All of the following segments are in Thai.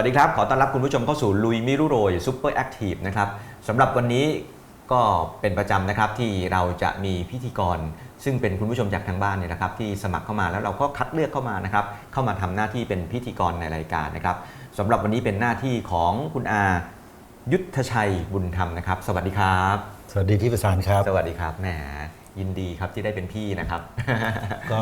สวัสดีครับ ขอต้อนรับคุณผู้ชมเข้าสู่ลุยมิรุโรยซูเปอร์แอคทีฟนะครับสำหรับวันนี้ก็เป็นประจำนะครับที่เราจะมีพิธีกร ซึ่งเป็นคุณผู้ชมจากทางบ้านเนี่ยนะครับ ที่สมัครเข้ามาแล้วเราก็คัดเลือกเข้ามานะครับ เข้ามาทำหน้าที่เป็นพิธีกรในรายการนะครับสำหรับวันนี้เป็นหน้าที่ของคุณอายุทธชัยบุญธรรมนะครับ สวัสดีครับ สวัสดีพี่ประสานครับ สวัสดีครับแหมยินดีครับที่ได้เป็นพี่นะครับ ก็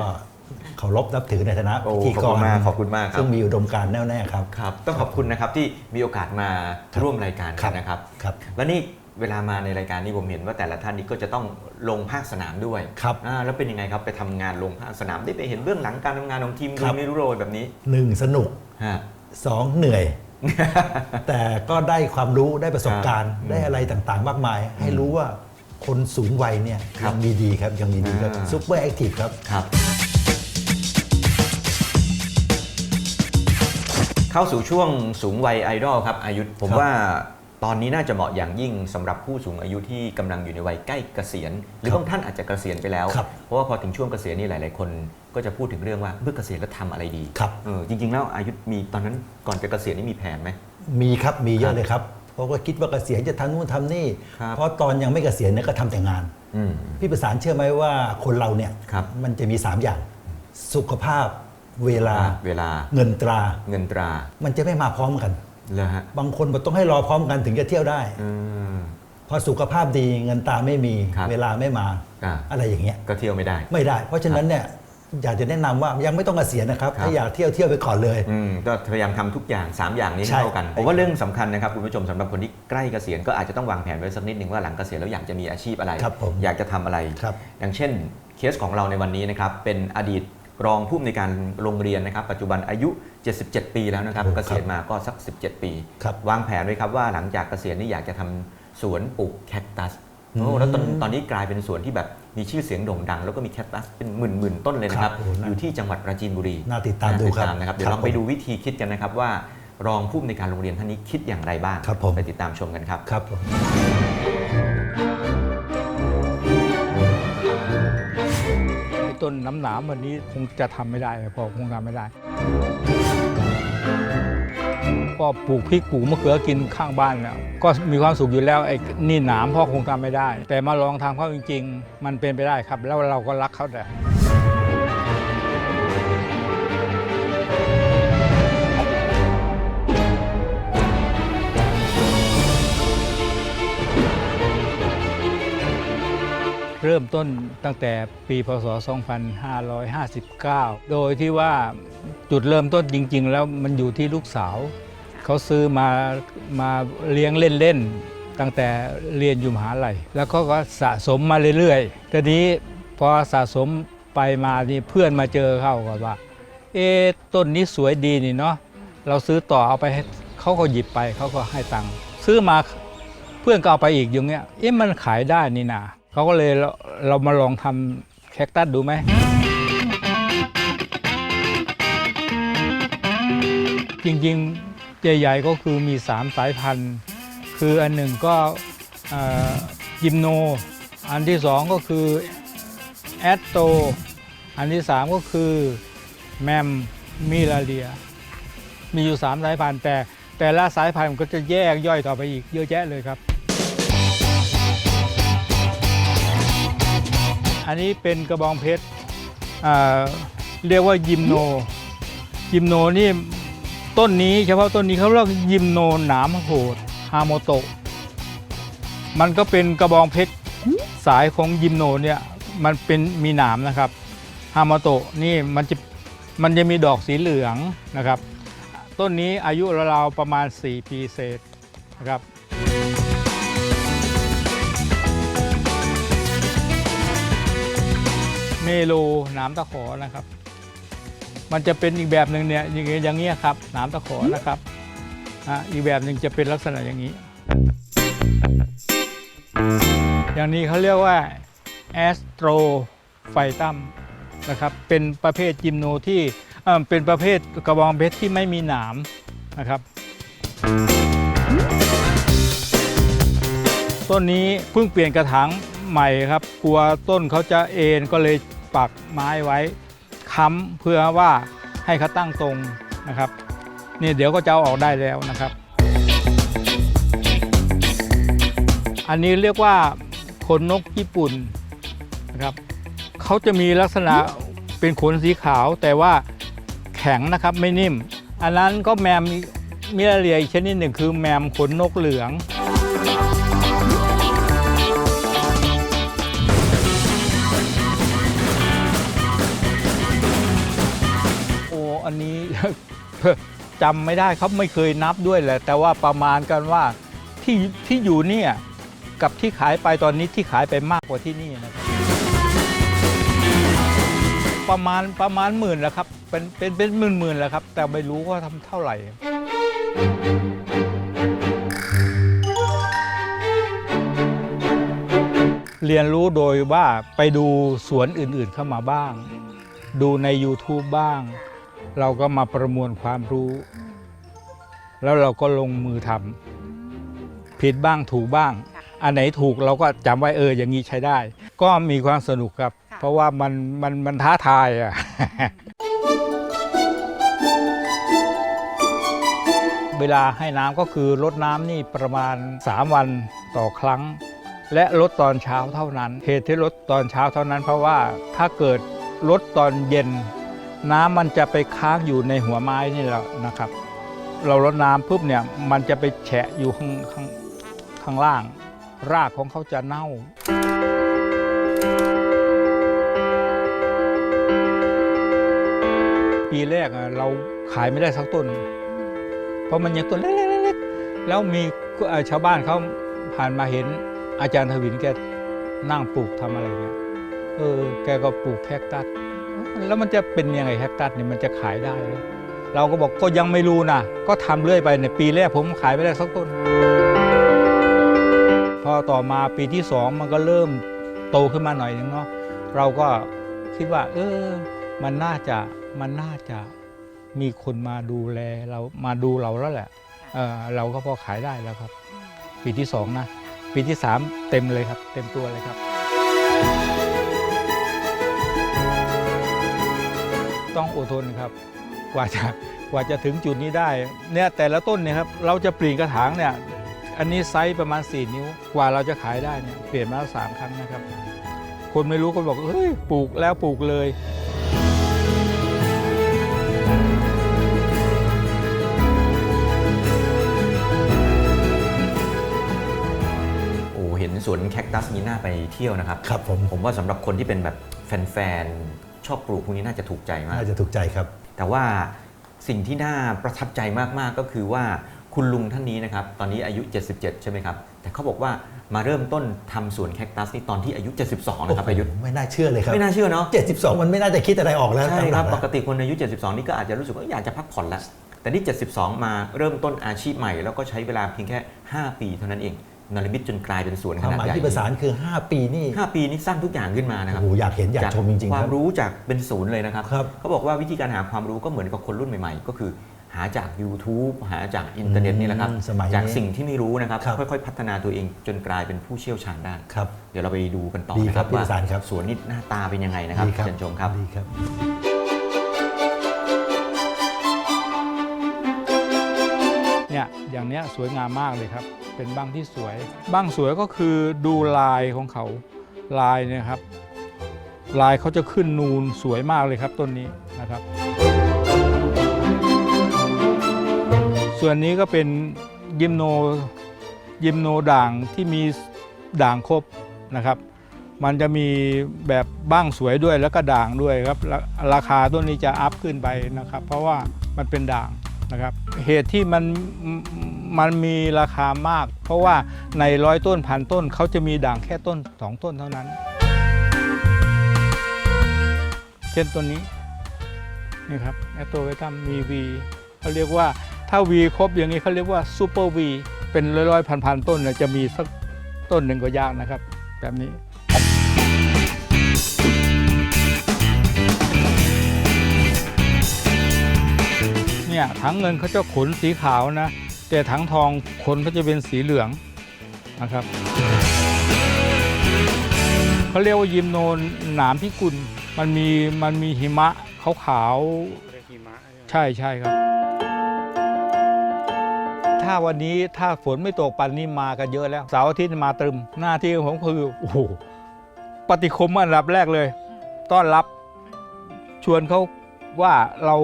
เคารพนับถือในฐานะโอ้พิธีขอบกคุรณมากขอบคุณมากครับซึ่งมีอุดมการณ์แน่วแน่ครับครับ ต้องขอบคุณนะครับที่มีโอกาสมาครับร่วมรายการครักันบนะครับครับแล้วนี่เวลามาในรายการนี้ผมเห็นว่าแต่ละท่านนี้ก็จะต้องลงภาคสนามด้วยครับอ่าแล้วเป็นยังไงครับไปทำงานลงภาคสนามได้ไปเห็นเบื้องหลังการทำงานของทีมครับไม่รู้โรยแบบนี้หนึ่งสนุกฮะสองเหนื่อย แต่ก็ได้ความรู้ได้ประสบการณ์ครับได้อะไรต่างๆ มากมาย ให้รู้ว่าคนสูงวัยเนี่ยครับยังมีดีครับยังมีดีครับอ่าซุปเปอร์แอคทีฟครับ เข้าสู่ช่วงสูงวัยไอดอลครับอายุธผมครับว่าตอนนี้น่าจะเหมาะอย่างยิ่งสำหรับผู้สูงอายุที่กำลังอยู่ในวัยใกล้เกษียณ หรือครับบางท่านอาจจะเกษียณไปแล้วครับเพราะว่าพอถึงช่วงเกษียณนี่หลาย ๆ คนก็จะพูดถึงเรื่องว่าเมื่อเกษียณแล้วทำอะไรดีครับเออจริง ๆ แล้วอายุธมีตอนนั้นก่อนจะเกษียณนี่มีแผนไหมมีครับมีเยครัอะบเลยครับเพราะว่าคิดว่าเกษียณจะทำนู่นทำนี่ครับเพราะตอนยังไม่เกษียณเนี่ยก็ทำแต่งานอืมพี่ประสานเชื่อไหมว่าคนเราเนี่ยครับมันจะมี 3 อย่างสุขภาพ เวลาเวลาเงินตรา เงินตรา มันจะไม่มาพร้อมกันเลยฮะบางคนบอกต้องให้รอพร้อมกันถึงจะเที่ยวได้อืม พอสุขภาพดีเงินตาไม่มีครับเวลาไม่มาอ่า อะไรอย่างเงี้ย ก็เที่ยวไม่ได้ ไม่ได้ เพราะฉะนั้นเนี่ยอยากจะแนะนำว่ายังไม่ต้องเกษียณนะครับ ครับ ถ้าอยากเที่ยวเที่ยวไปก่อนเลย อืมก็พยายามทำทุกอย่าง 3 อย่างนี้ให้ใช่เท่ากัน ผมว่าเรื่องสำคัญนะครับคุณผู้ชมสำหรับคนที่ใกล้เกษียณก็อาจจะต้องวางแผนไว้สักนิดหนึ่งว่าหลังเกษียณแล้วอยากจะมีอาชีพอะไร ครับผมอยากจะทำอะไร ครับ อย่างเช่นเคสของเราในวันนี้นะครับเป็นอดีต รองผู้อำนวยการโรงเรียนนะครับ ปัจจุบันอายุ 77 ปีแล้วนะครับโอ้เกครับษียณมาก็สัก 17 ปีครับวางแผนไว้ครับว่าหลังจากเกษียณนี่อยากจะทำสวนปลูกแคคตัสอืมโอ้แล้วตอนตอนนี้กลายเป็นสวนที่แบบมีชื่อเสียงโด่งดัง แล้วก็มีแคคตัสเป็นหมื่นๆต้นเลยนะครับครับโอ้น่าอยู่ที่จังหวัดปราจีนบุรี น่าติดตามดูครับนะครับ เดี๋ยวครับลองไปผมดูวิธีคิดกันนะครับว่ารองผู้อำนวยการโรงเรียนท่านนี้คิดอย่างไรบ้างครับผมไปติดตามชมกันครับครับ ต้นน้ำหนามวันนี้คงจะทำไม่ได้พอคงทำไม่ได้ ก็ปลูกพริกปลูกมะเขือกินข้างบ้านเนี่ยก็มีความสุขอยู่แล้วไอ้นี่หนามพ่อคงทำไม่ได้ แต่มาลองทำเขาจริง ๆ มันเป็นไปได้ครับ แล้วเราก็รักเขาแต่ เริ่มต้นตั้งแต่ปีพศ 2559 โดยที่ว่าจุดเริ่มต้นจริง ๆ แล้วมันอยู่ที่ลูกสาว เขาซื้อมามาเลี้ยงเล่น ๆ ตั้งแต่เรียนอยู่มหาลัยแล้วก็ก็สะสมมาเรื่อยๆทีนี้พอสะสมไปมานี่เพื่อนมาเจอเข้าก็ว่า เอ๊ต้นนี้สวยดีนี่เนาะเราซื้อต่อเอาไปเขาก็หยิบไปเขาก็ให้ตังค์ซื้อมาเพื่อนก็เอาไปอีกอย่างเงี้ยเอ๊ะมันขายได้นี่นา เขาก็เลยเราเรามาลองทำแคคตัสดูไหม จริงๆใหญ่ๆก็คือมี 3 สายพันธุ์ คืออันหนึ่งก็ยิมโน อันที่สองก็คือแอตโต อันที่สามก็คือแมมมิลาเลีย มีอยู่ 3 สายพันธุ์แต่แต่ละสายพันธุ์มันก็จะแยกย่อยต่อไปอีกเยอะแยะเลยครับ อันนี้เป็นกระบองเพชรเรียกว่ายิมโน ยิมโนนี่ต้นนี้เฉพาะต้นนี้เขาเรียกยิมโนหนามโหดฮาโมโตะมันก็เป็นกระบองเพชรสายของยิมโนเนี่ยมันเป็นมีหนามนะครับฮาโมโตะนี่มันจะมันจะมีดอกสีเหลืองนะครับ ต้นนี้อายุราวๆประมาณ 4 ปีเศษนะครับ เมโลหนามตะขอนะครับ มันจะเป็นอีกแบบหนึ่งเนี่ยอย่างเงี้ยอย่างเงี้ยครับหนามตะขอนะครับอะอีกแบบหนึ่งจะเป็นลักษณะอย่างนี้ อย่างนี้เขาเรียกว่าแอสโตรไฟตัมนะครับเป็นประเภทจิมโนที่เอ่อเป็นประเภทกระบองเพชรที่ไม่มีหนามนะครับ ต้นนี้เพิ่งเปลี่ยนกระถางใหม่ครับ กลัวต้นเขาจะเอ็นก็เลย ปักไม้ไว้ค้ำเพื่อว่าให้เขาตั้งตรงนะครับนี่เดี๋ยวก็จะเอาออกได้แล้วนะครับ อันนี้เรียกว่าขนนกญี่ปุ่นนะครับเขาจะมีลักษณะเป็นขนสีขาวแต่ว่าแข็งนะครับไม่นิ่ม อันนั้นก็แมมมิลาเรียอีกชนิดหนึ่งคือแมมขนนกเหลือง จำไม่ได้ครับไม่เคยนับด้วยแหละ แต่ว่าประมาณกันว่าที่ที่อยู่เนี่ยกับที่ขายไปตอนนี้ที่ขายไปมากกว่าที่นี่นะครับประมาณประมาณหมื่นแล้วครับ เป็นเป็นเป็นหมื่นหมื่นแล้วครับ แต่ไม่รู้ว่าทำเท่าไหร่ เรียนรู้โดยว่าไปดูสวนอื่นๆเข้ามาบ้าง ดูใน YouTube บ้าง เราก็มาประมวลความรู้ แล้วเราก็ลงมือทำผิดบ้างถูกบ้าง อันไหนถูกเราก็จำไว้เอออย่างนี้ใช้ได้ ก็มีความสนุกครับ เพราะว่ามันมันมันท้าทายอะเวลาให้น้ำก็คือลดน้ำนี่ประมาณ 3 วันต่อครั้ง และลดตอนเช้าเท่านั้น เหตุที่ลดตอนเช้าเท่านั้นเพราะว่าถ้าเกิดลดตอนเย็น น้ำมันจะไปค้างอยู่ในหัวไม้นี่แหละนะครับ เราลดน้ำปุ๊บเนี่ยมันจะไปแฉะอยู่ข้างข้างข้างล่าง รากของเขาจะเน่า ปีแรกเราขายไม่ได้สักต้น เพราะมันยังต้นเล็กๆแล้วมีชาวบ้านเขาผ่านมาเห็นอาจารย์ทวินแกนั่งปลูกทำอะไรเงี้ยเออแกก็ปลูกแคคตัส แล้วมันจะเป็นยังไงแคคตัสเนี่ยมันจะขายได้เหรอเราก็บอกก็ยังไม่รู้นะก็ทำเรื่อยไปในยปีแรกผมขายไม่ได้สักต้น พอต่อมาปีที่สองมันก็เริ่มโตขึ้นมาหน่อยนึงเนาะเราก็คิดว่า เออ มันน่าจะมันน่าจะมีคนมาดูแลเรามาดูเราแล้วแหละเออเราก็พอขายได้แล้วครับ ปีที่สองนะ ปีที่สามเต็มเลยครับ เต็มตัวเลยครับ ต้องอดทนครับ กว่าจะกว่าจะถึงจุดนี้ได้เนี่ยแต่ละต้นเนี่ยครับเราจะเปลี่ยนกระถางเนี่ยอันนี้ไซส์ประมาณ 4 นิ้วกว่าเราจะขายได้เนี่ยเปลี่ยนมาแล้วสามครั้งนะครับ คนไม่รู้คนบอกเฮ้ยปลูกแล้วปลูกเลยโอ้เห็นสวนแคคตัสมีหน้าไปเที่ยวนะครับ ครับผม ผมว่าสำหรับคนที่เป็นแบบแฟนๆ ชอบปลูกพวกนี้น่าจะถูกใจมาก น่าจะถูกใจครับ แต่ว่าสิ่งที่น่าประทับใจมากๆก็คือว่าคุณลุงท่านนี้นะครับ ตอนนี้อายุ 77 ใช่ไหมครับ แต่เขาบอกว่ามาเริ่มต้นทำสวนแคคตัสนี่ตอนที่อายุ 72 นะครับประยุทธ์ไม่น่าเชื่อเลยครับ ไม่น่าเชื่อเนาะ72 มันไม่น่าจะคิดอะไรออกแล้วใช่ครับตอนหปลังกนะติคนอายุ 72 นี่ก็อาจจะรู้สึกว่าอยากจะพักผ่อนแล้วแต่นี่ 72 มาเริ่มต้นอาชีพใหม่ แล้วก็ใช้เวลาเพียงแค่ 5 ปีเท่านั้นเอง นรมิตจนกลายเป็นสวนขความนาดหมายใหญ่ที่ประสานคือ 5 ปีนี่ห้าปีนี่สร้างทุกอย่างขึ้นมานะครับโอ้โหอยากเห็นอยากชมจริงๆคครัวาบมรู้จากเป็นศูนย์เลยนะครับ ครับเขาบอกว่าวิธีการหาความรู้ก็เหมือนกับคนรุ่นใหม่ๆ ก็คือ หาจาก YouTube หาจากอินเทอร์เน็ตนี่แหละครับ อืมสมัยนี้จากสิ่งที่ไม่รู้นะครับ ครับ ค่อยๆ พัฒนาตัวเองจนกลายเป็นผู้เชี่ยวชาญด้านครับ เดี๋ยวเราไปดูกันต่อดีนะคครัรับบพี่ว่าประสานครับ สวนนี่หน้าตาเป็นยังไงนะครับดีครับเชิญชมครับ ดีครับ เนี่ยอย่างเนี้ยสวยงามมากเลยครับ เป็นบ้างที่สวย บ้างสวยก็คือดูลายของเขาลายเนี่ยครับ ลายเขาจะขึ้นนูนสวยมากเลยครับต้นนี้นะครับ ส่วนนี้ก็เป็นยิมโนยิมโนด่างที่มีด่างครบนะครับ มันจะมีแบบบ้างสวยด้วยแล้วก็ด่างด้วยครับ ราราคาต้นนี้จะอัพขึ้นไปนะครับ เพราะว่ามันเป็นด่าง นะครับเหตุที่มันมันมีราคามาก เพราะว่าในร้อยต้นพันต้นเขาจะมีด่างแค่ต้นสองต้นเท่านั้น เช่นต้นนี้นี่ครับแอตโตเวตัมมีวีเขาเรียกว่าถ้าวีครบอย่างนี้เขาเรียกว่าซูเปอร์วีเป็นร้อยๆพันๆต้นเนี่ยจะมีสักต้นหนึ่งก็ยากนะครับ แบบนี้ เนี่ยถังเงินเขาจะขนสีขาวนะ แต่ถังทองขนเขาจะเป็นสีเหลืองนะครับเขาเรียกว่ายิมโนหนามพิกุลมันมีมันมีหิมะขาวๆใช่ใช่ครับ ถ้าวันนี้ถ้าฝนไม่ตกปันนี้มากันเยอะแล้วเสาร์อาทิตย์มาตรึมหน้าที่ของผมคือโอ้โหปฏิคมอันดับแรกเลย ต้อนรับชวนเขาว่าเรา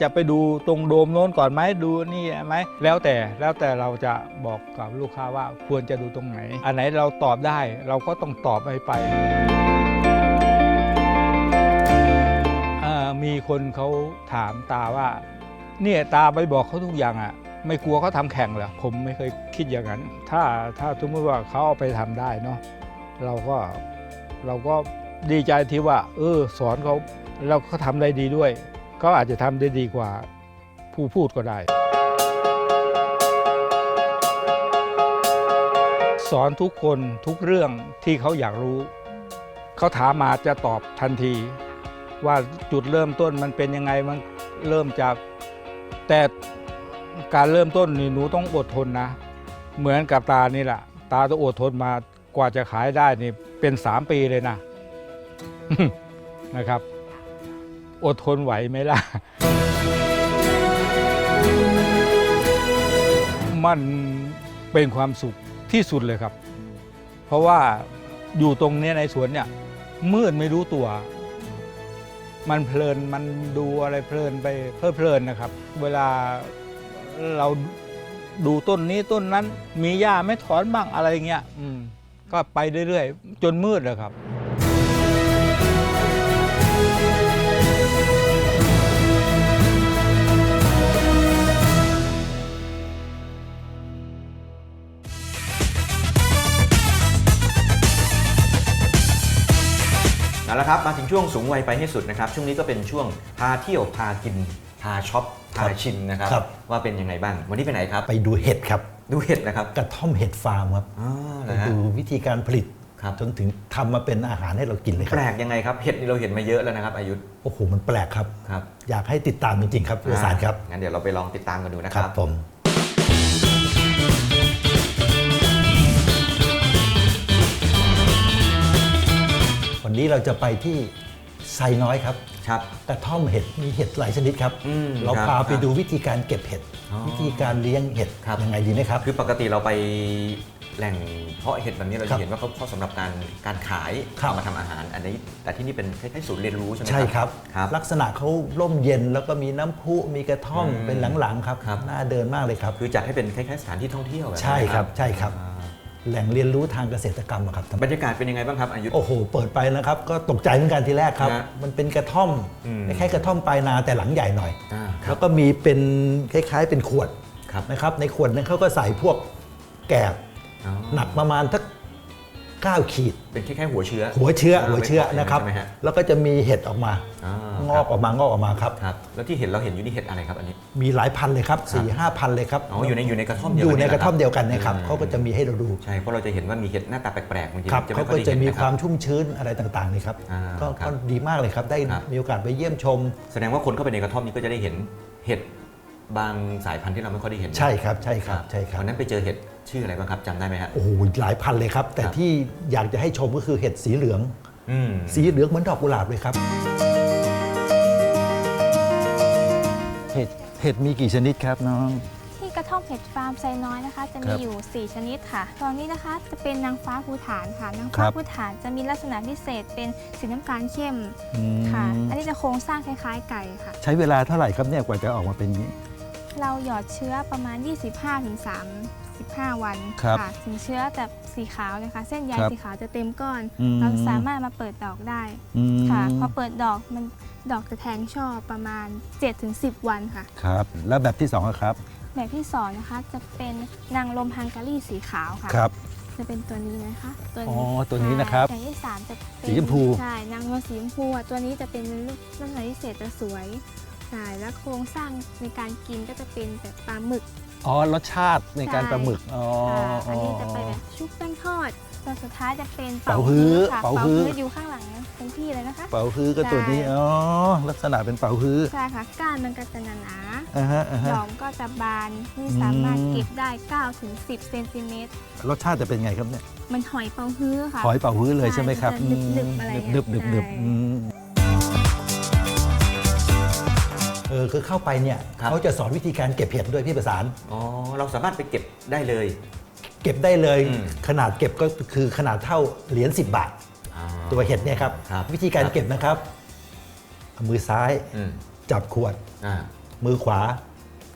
จะไปดูตรงโดมโน้นก่อนไหมดูนี่ไหมแล้วแต่แล้วแต่เราจะบอกกับลูกค้าว่าควรจะดูตรงไหน อันไหนเราตอบได้เราก็ต้องตอบไปไปมีคนเขาถามตาว่า เนี่ยตาไปบอกเขาทุกอย่างอะไม่กลัวเขาทำแข่งเหรอผมไม่เคยคิดอย่างนั้น ถ้าถ้าสมมติว่าเขาเอาไปทำได้เนาะเราก็เราก็ดีใจที่ว่า เออ สอนเขาแล้วเขาทำได้ดีด้วย เขาอาจจะทำได้ดีกว่าผู้พูดก็ได้ สอนทุกคนทุกเรื่องที่เขาอยากรู้ เขาถามมาจะตอบทันที ว่าจุดเริ่มต้นมันเป็นยังไงมันเริ่มจากแต่การเริ่มต้นนี่หนูต้องอดทนนะ เหมือนกับตานี่แหละตาต้องอดทนมากว่าจะขายได้นี่เป็นสามปีเลยนะนะครับ อดทนไหวไหมล่ะ มันเป็นความสุขที่สุดเลยครับ เพราะว่าอยู่ตรงเนี้ยในสวนเนี่ยมืดไม่รู้ตัว มันเพลินมันดูอะไรเพลินไปเพลิดเพลินนะครับ เวลาเราดูต้นนี้ต้นนั้น มีหญ้าไม่ถอนบ้างอะไรเงี้ย อืม ก็ไปเรื่อยๆ จนมืดเลยครับ ละครับมาถึงช่วงสูงวัยไปให้สุดนะครับช่วงนี้ก็เป็นช่วงพาเที่ยวพากินพาช็อปพาชิมนะครับครับ ว่าเป็นยังไงบ้างวันนี้ไปไหนครับ ไปดูเห็ดครับ ดูเห็ดนะครับกระท่อมเห็ดฟาร์มครับอ๋อไปนะฮะ ดูวิธีการผลิตครับ จนถึงทำมาเป็นอาหารให้เรากินเลยคแปรัลบกยังไงครับเห็ดนี่เราเห็นมาเยอะแล้วนะครับ อายุธโอ้โหมันแปลกครับ ครับอยากให้ติดตามจริงๆครับวิสารครับ งั้นเดี๋ยวเราไปลองติดตามกันดูนะคครัรับ บผม วันนี้เราจะไปที่ไซน้อยครับครับ กระท่อมเห็ดมีเห็ดหลายชนิดครับ อืมเราครับพาไปครับดูวิธีการเก็บเห็ด อ๋อวิธีการเลี้ยงเห็ดครับ ยังไงดีไหมครับ คือปกติเราไปแหล่งเพาะเห็ดแบบนี้เราครัจะบเห็นว่าเขาเขาสำหรับการการขายครับ เอามาทำอาหาร อันนี้แต่ที่นี่เป็นคล้ายๆศูนย์เรียนรู้ใช่ไหมใช่ครับ ครับ ลักษณะเขาร่มเย็นแล้วก็มีน้ำพุมีกระท่อมอืมเป็นหลังๆครับครับ น่าเดินมากเลยครับ คือจัดให้เป็นคล้ายๆสถานที่ท่องเที่ยวแบบนี้ใช่ครับใช่ครับ อ่า แหล่งเรียนรู้ทางเกษตรกรรมอะครับบรรยากาศเป็นยังไงบ้างครับอายุธโอ้โห เปิดไปนะครับ ก็ตกใจเหมือนกันทีแรกครับ ฮะมันเป็นกระท่อมอืมคล้ายๆกระท่อมปลายนาแต่หลังใหญ่หน่อย อ่าครัแล้บวก็มีเป็นคล้ายๆเป็นขวดครับนะครับ ในขวดนั้นเขาก็ใส่พวกแกบอ๋อ หนักประมาณทัก 9 ขีด เป็นแค่แค่หัวเชื้อหัวเชื้ออ่าหัวเชื้อไม่นะครับ ใช่ไหมฮะแล้วก็จะมีเห็ดออกมา อ่างอกออกมางอกออกมาครับ ครับ แล้วที่เห็นเราเห็นอยู่นี่เห็ดอะไรครับอันนี้ มีหลายพันเลยครับสี่ห้าพันเลยครับ อ๋อ อยู่ในอยู่ในกระท่อมเดียวอยู่กันในนี่แหกละระท่อมเดียวกันนะครับอืมเขาก็จะมีให้เราดูใช่ เพราะเราจะเห็นว่ามีเห็ดหน้าตาแปลกๆบางทีครับจะเขาไม่ค่ก็อยได้จะเห็นมีนะความชุ่มชื้นอะไรต่างๆนี่ครับอ่าก็ครับก็ดีมากเลยครับ ได้ครับ มีโอกาสไปเยี่ยมชม แสดงว่าคนเข้าไปในกระท่อมนี้ก็จะได้เห็นเห็ดบางสายพันธุ์ที่เราไม่ค่อยได้เห็นนะใช่ครับใช่ครับใช่ครับ วันนั้นไปเจอเห็ด ชื่ออะไรบ้างครับจำได้ไหมฮะ โอ้โหหลายพันเลยครับ แต่ครับ ที่อยากจะให้ชมก็คือเห็ดสีเหลือง อืมสีเหลืองเหมือนดอกกุหลาบเลยครับ เห็ดเห็ดมีกี่ชนิดครับน้อง ที่กระท่อมเห็ดฟาร์มไซน้อยนะคะ จะครัมีบอยู่ 4 ชนิดค่ะ ตอนนี้นะคะจะเป็นนางฟ้าภูฐานค่ะ นางครัฟ้าบภูฐานจะมีลักษณะพิเศษเป็นสีน้ำตาลเข้มอืมค่ะ อันนี้จะโครงสร้างคล้ายๆ ไก่ค่ะ ใช้เวลาเท่าไหร่ครับเนี่ยกว่าจะออกมาเป็นอย่างนี้ เราหยอดเชื้อประมาณ 25-35วันครับค่ะถึงเชื้อแบบสีขาวเลยค่ะ เส้นใยครับสีขาวจะเต็มก้อน อืม เราสามารถมาเปิดดอกได้อืมค่ะ พอเปิดดอกมันดอกจะแทงช่อประมาณ 7-10 วันค่ะ ครับ แล้วแบบที่สองอะครับแบบที่สองนะคะจะเป็นนางลมฮังการีสีขาวค่ะ ครับ จะเป็นตัวนี้นะคะ ตัวอ๋นี้อตัวนี้นะครับอย่างที่สามจะเป็นสีชมพู ใช่นางนวลสีชมพูอะตัวนี้จะเป็นลูกลักษณะพิเศษจะสวยใช่แล้วโครงสร้างในการกินก็จะเป็นแบบปลาหมึก อ๋อรสชาติในการปลาหมึกอ๋อค่ะอันนี้อ๋อจะเป็นแบบชุบแป้งทอดตัวสุดท้ายจะเป็นเป๋าฮื้อค่ะเป๋าเป๋าฮื้ฮื้อออยู่ข้างหลังเป็นพี่เลยนะคะ เป๋าฮื้อก็ตัวนี้ใช่อ๋อลักษณะเป็นเป๋าฮื้อใช่ค่ะก้านมันก็จะหนาอ่าฮะอ่าๆฮะดอกก็จะบานนี่สามารถอืมเก็บได้9ถึง10เซนติเมตรรสชาติจะเป็นไงครับเนี่ยมันหอยเป๋าฮื้อค่ะหอยเป่าฮื้อเลยใช่ใช่ไหมครับมันจะหนึบๆอะไรอย่างเงี้ยหนึบๆ เออคือเข้าไปเนี่ยครับ เขาจะสอนวิธีการเก็บเห็ดด้วยพี่ประสาน อ๋อ เราสามารถไปเก็บได้เลย เก็บได้เลยอืม ขนาดเก็บก็คือขนาดเท่าเหรียญ10 บาท อ่า ตัวเห็ดเนี่ยครับ ครับวิธีการครับ เก็บนะครับเอามือซ้ายอืมจับขวด อ่า มือขวา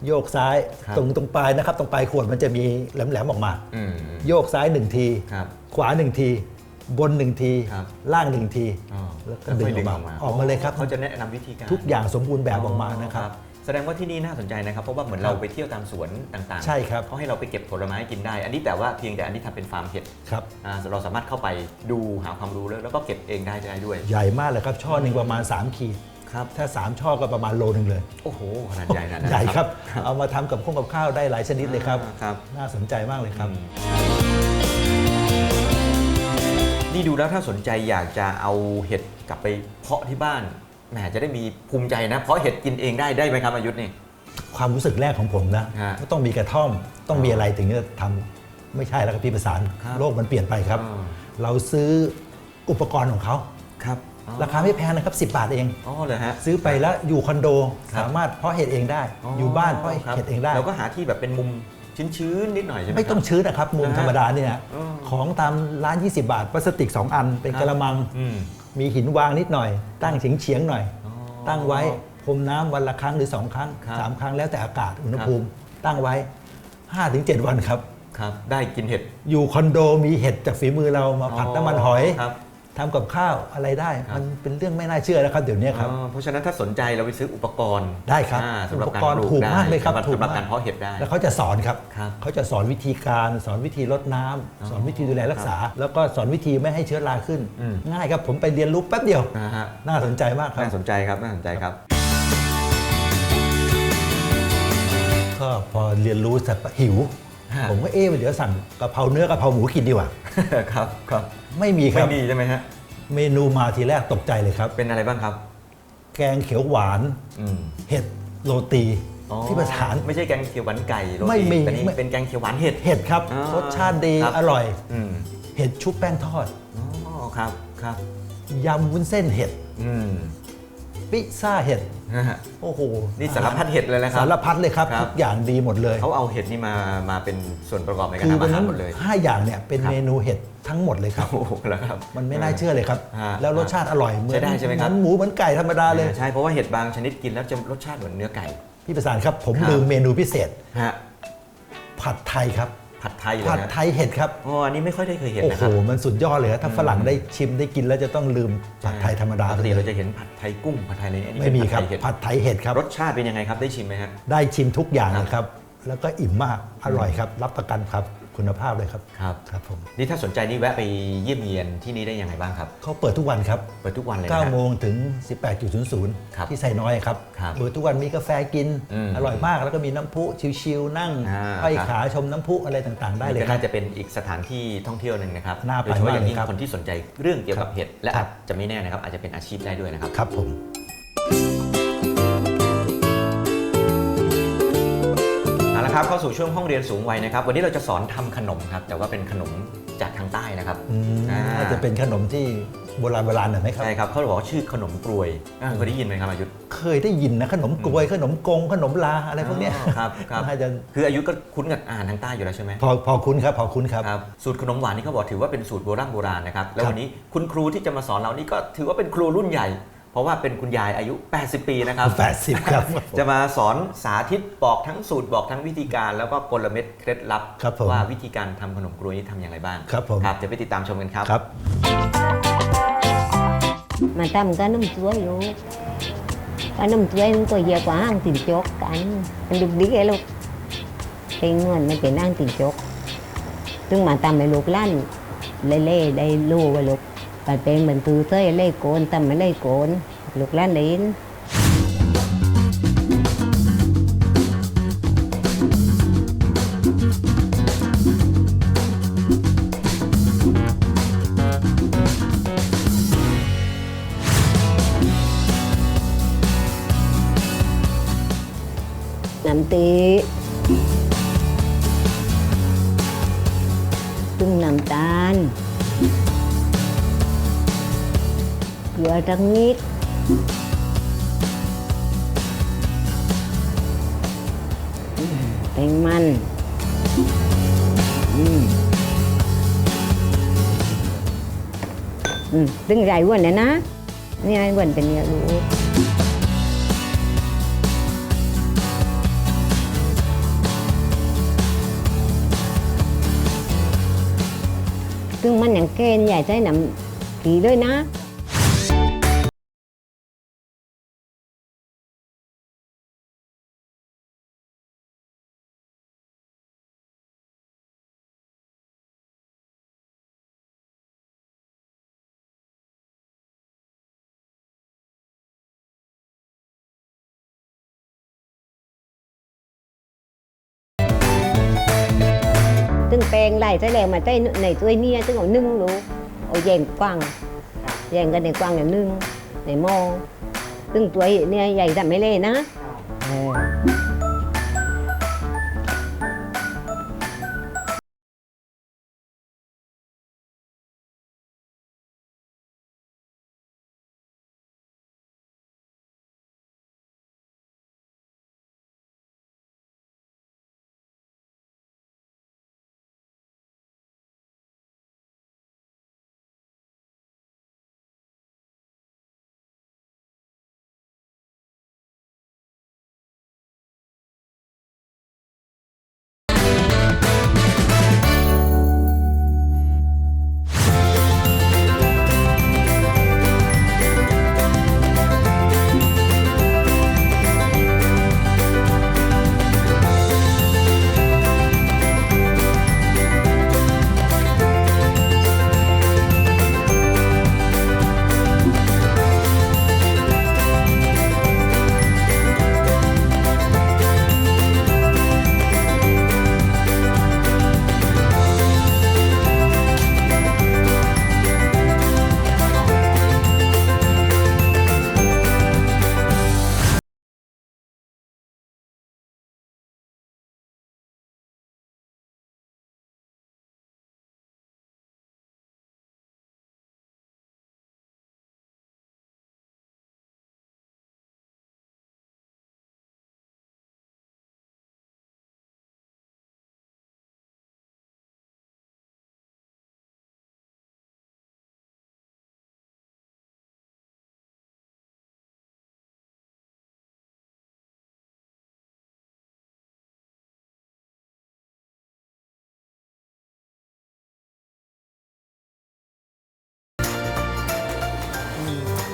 โยกซ้ายครับ ตรงตรงปลายนะครับ ตรงปลายขวดมันจะมีแหลมๆออกมา อืม โยกซ้ายหนึ่งที ครับ ขวาหนึ่งที บนหนึ่งทีครับล่างหนึ่งทีอ๋อแล้วก็ดึงออกมา ออกมาเลยครับเขาจะแนะนำวิธีการทุกอย่างสมบูรณ์แบบออกมานะครับ แสดงว่าที่นี่น่าสนใจนะครับ เพราะว่าเหมือนเราไปเที่ยวตามสวนต่างๆใช่ครับ เขาให้เราไปเก็บผลไม้กินได้ อันนี้แต่ว่าเพียงแต่อันนี้ทำเป็นฟาร์มเห็ดครับ อ่าเราสามารถเข้าไปดูหาความรู้แล้วแล้วก็เก็บเองได้ได้ด้วย ใหญ่มากเลยครับ ช่อหนึ่งประมาณ 3 ขีด ครับ ถ้า 3 ช่อก็ประมาณโลหนึ่งเลย โอ้โหขนาดใหญ่ขนาดนั้นใหญ่ครับ เอามาทำกับข้าวกับข้าวได้หลายชนิดเลยครับ อ่าครับ น่าสนใจมากเลยครับ อืม นี่ดูแล้วถ้าสนใจอยากจะเอาเห็ดกลับไปเพาะที่บ้านแหมจะได้มีภูมิใจนะ เพราะเห็ดกินเองได้ได้ไหมครับอายุทธนี่ ความรู้สึกแรกของผมนะฮะก็ต้องมีกระท่อมต้องมีอะไรถึงจะทำไม่ใช่แล้วครับพี่ประสานครับโลกมันเปลี่ยนไปครับ อ่า เราซื้ออุปกรณ์ของเขาครับราคาไม่แพงนะครับ 10 บาทเอง อ๋อเลยฮะ ซื้อไปแล้วอยู่คอนโด ครับ สามารถเพาะเห็ดเองได้ อยู่บ้านเพาะครับเห็ดเองได้เราก็หาที่แบบเป็นมุม ชื้นๆนิดหน่อยใช่ไหมไม่ต้องครับชื้นนะครับมุมนะฮะธรรมดาเนี่ยอ๋อของตามร้าน 20 บาทพลาสติก 2 อัน เป็นครับกระมังอืมมีหินวางนิดหน่อย ตั้งเฉียงเฉียงๆหน่อยอ๋อตั้งไว้พรมน้ำวันละครั้งหรือ 2 ครั้งครับ3ครั้งแล้วแต่อากาศอุณหภูมิ ตั้งไว้ 5-7 วันครับครับ ได้กินเห็ด อยู่คอนโดมีเห็ดจากฝีมือเรามาผัดน้ำมันหอยครับ ทำกับข้าวอะไรได้ ครับ มันเป็นเรื่องไม่น่าเชื่อนะครับเดี๋ยวนี้ครับ อ๋อเพราะฉะนั้นถ้าสนใจเราไปซื้ออุปกรณ์ได้ครับอ่าสำหรับอุปการกรณ์ปลูกถูกได้มากเลยครับสำหรับถูกสำหรับมาก การเพาะเห็ดได้ แล้วเขาจะสอนครับ ครับเขาจะสอนวิธีการสอนวิธีลดน้ำอ๋อสอนวิธีดูแลรักษา แล้วก็สอนวิธีไม่ให้เชื้อราขึ้น อืม ง่ายครับผมไปเรียนรู้แป๊บเดียว นะฮะ น่าสนใจมากครับ น่าสนใจครับ น่าสนใจครับ ก็พอเรียนรู้เสร็จปั๊บหิวฮะ ผมก็เอ๊ะเดี๋ยวสั่งกะเพราเนื้อกะเพราหมูกินดีกว่าครับครับไม่มีคไม่รับมีใช่ไหมฮะเมนูมาทีแรกตกใจเลยครับ เป็นอะไรบ้างครับ แกงเขียวหวานอืมเห็ดโรตีอ๋อที่ประสานไม่ใช่แกงเขียวหวานไก่โรตีไม่มีแต่นี่ไม่เป็นแกงเขียวหวานเห็ดเห็ดครับอ๋อรสชาติดีครับอร่อยอืมเห็ดชุบแป้งทอดอ๋อครับครับยำวุ้นเส้นเห็ดอืม พิซซ่าเห็ดนะฮะโอ้โหนี่สารพัดเห็ดเลยนะครับ สารพัดเลยครับครับ ทุกอย่างดีหมดเลยเขาเอาเห็ดนี่มามาเป็นส่วนประกอบในการคือทำวัอานหารนั้นหมดเลย ห้าอย่างเนี่ยเป็นครับ เมนูเห็ดทั้งหมดเลยครับ โอ้โหแล้วครับ มันไม่น่าเชื่อเลยครับ ฮะแล้วรสชาติอร่อยเหมือใช้นได้ใช่ไหมครับ เหมือนหมูเหมือนไก่ธรรมดาเลย ใช่เพราะว่าเห็ดบางชนิดกินแล้วจะรสชาติเหมือนเนื้อไก่ พี่ประสานครับ ผมครับ ลืมเมนูพิเศษ ฮะผัดไทยครับ ผัดไทยเลยผัดนะไทยเห็ดครับอ๋ออันนี้ไม่ค่อยได้เคยเห็นโอ้นะโหครับมันสุดยอดเลยครับถ้าฝรั่งได้ชิมได้กินแล้วจะต้องลืมผัดไทยธรรมดาปไปกติเลเรายจะเห็นผัดไทยกุ้งผัดไทยอะไรอันนี้ไม่มีเป็นครับผัดไทยเห็ดผัดไทยเห็ดครับรสชาติเป็นยังไงครับได้ชิมไหมฮะ ได้ชิมทุกอย่างครับเลยครับ แล้วก็อิ่มมากอร่อยครับ รับประกันครับ คุณภาพเลยครับครับ ครับผมนี่ถ้าสนใจนี่แวะไปเยี่ยมเยียนที่นี่ได้ยังไงบ้างครับ เขาเปิดทุกวันครับ เปิดทุกวันเลยนะ9โมงถึง ครับ18.00 ที่ไซน้อยครับครับเปิดทุกวันมีกาแฟกิน อืมอร่อยมากแล้วก็มีน้ำพุชิลๆนั่งอ่าห้อยครับ ขาชมน้ำพุอะไรต่างๆ ได้เลยนี่ก็ครัน่าบจะเป็นอีกสถานที่ท่องเที่ยวหนึ่งนะครับน่าไปโดยเฉพาะอย่างยิ่งมากเลยครับคนที่สนใจเรื่องเกี่ยวกับครับเห็ดและครัอาบจจะไม่แน่นะครับอาจจะเป็นอาชีพได้ด้วยนะครับ ครับผม ครับเข้าสู่ช่วงห้องเรียนสูงวัยนะครับ วันนี้เราจะสอนทำขนมครับ แต่ว่าเป็นขนมจากทางใต้นะครับอืมอ่าน่าจะเป็นขนมที่โบราณโบราณหน่อยไหมครับใช่ครับเขาบอกว่าชื่อขนมกรวยอ่าเคยได้ยินไหมครับอายุทธเคยได้ยินนะขนมกลวย ขนมกงขนมลาอะไรพวกเนี้ยอ๋อครับครับน่าจะคืออายุก็คุ้นกับอาหารทางใต้อยู่แล้วใช่ไหมพอพอคุ้นครับพอคุ้นครับครับสูตรขนมหวานนี่เขาบอกถือว่าเป็นสูตรโบราณโบราณนะครับแล้วครับวันนี้คุณครูที่จะมาสอนเรานี่ก็ถือว่าเป็นครูรุ่นใหญ่ เพราะว่าเป็นคุณยายอายุ 80 ปีนะครับ 80 ครับ จะมาสอนสาธิตบอกทั้งสูตรบอกทั้งวิธีการแล้วก็กลเม็ดเคล็ดลับครับผมว่าวิธีการทำขนมกรวยนี่ทำอย่างไรบ้างครับผมครับเดี๋ยวไปติดตามชมกันครับครับ mà tâm có nấm chuối luôn có nấm chuối nó có giờ quá ăn tiền chốt cảnh anh đục đi cái lúc thì nguồn nó chỉ ăn tiền chốt nhưng mà tâm mày luộc lan lê lê đây lù và luộc và bên mình từ tới lê cồn tâm mới lê cồn luộc lan đến น้ำ กัเป็นเหมือนตือเต้เล่โกนตำมาเล่โกนลูกล่นลินน้ำตีตุ้งน้ำตาล ดให้มันอืมอืมตึงใหญ่อ้วนเลยนะนี่ไอ้อ้วนเป็นเนี่ยรู้ตึงมันอย่างเกณฑ์ใหญ่ใจหนำกี่ด้วยนะ ตึงแปลงไล่ใช้แรงมาใช้ในตัวเนี้ยตึงเอานึ่งรู้เอาแยงกว้างแยงกันในกว้างเนี่ยนึ่งในหม้อตึงตัวเนี่ยใหญ่แต่ไม่เล่นะเอ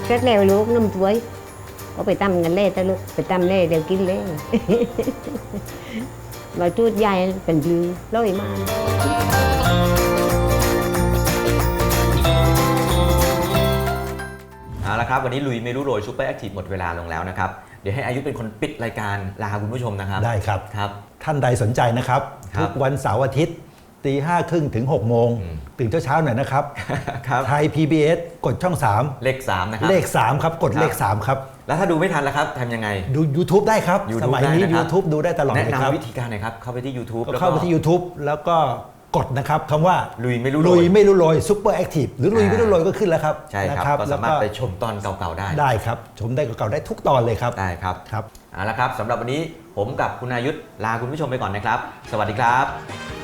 เสร็จแล้วลูกน้ำถ้วยก็ไปตำกันเล่แต่ลูกไปตำเล่เดี๋ยวกินเล่มาจูดยายเป็นลือร้อยมากเอาละครับ วันนี้ลุยไม่รู้โรยซูเปอร์แอคทีฟหมดเวลาลงแล้วนะครับ เดี๋ยวให้อายุเป็นคนปิดรายการลาคุณผู้ชมนะครับ ได้ครับ ครับ ท่านใดสนใจนะครับครับทุกวันเสาร์อาทิตย์ ตีห้าครึ่งถึง6โมงอืมตื่นเช้าๆหน่อยนะครับครับ ไทย PBS กดช่องเลข3นะครั3บเลข 3 ครับ กดเลขครับ3ครับ แล้วถ้าดูไม่ทันแล้วครับทำยังไง ดู YouTube ได้ครับ YouTube สมัยนี้ ได้นะครับ YouTube ดูได้ตลอดแนะเลยครับนำวิธีการหน่อยครับ เข้าไปที่ YouTube ก็แล้วเข้าไปที่ YouTube แล้วก็กดนะครับคำว่าลุยไม่รู้โรลุยยไม่รู้โรยซุปเปอร์แอคทีฟหรือลุยไม่รู้โรยก็ขึ้นแล้วครับใช่ครับนะก็แล้สาวมารถก็ไปชมตอนเก่าๆได้ ได้ครับ ชมได้เก่าๆได้ทุกตอนเลยครับได้ครับ ครับ เอาละครับสำหรับวันนี้ผมกับคุณอายุทธลาคุณผู้ชมไปก่อนนะครับ สวัสดีครับ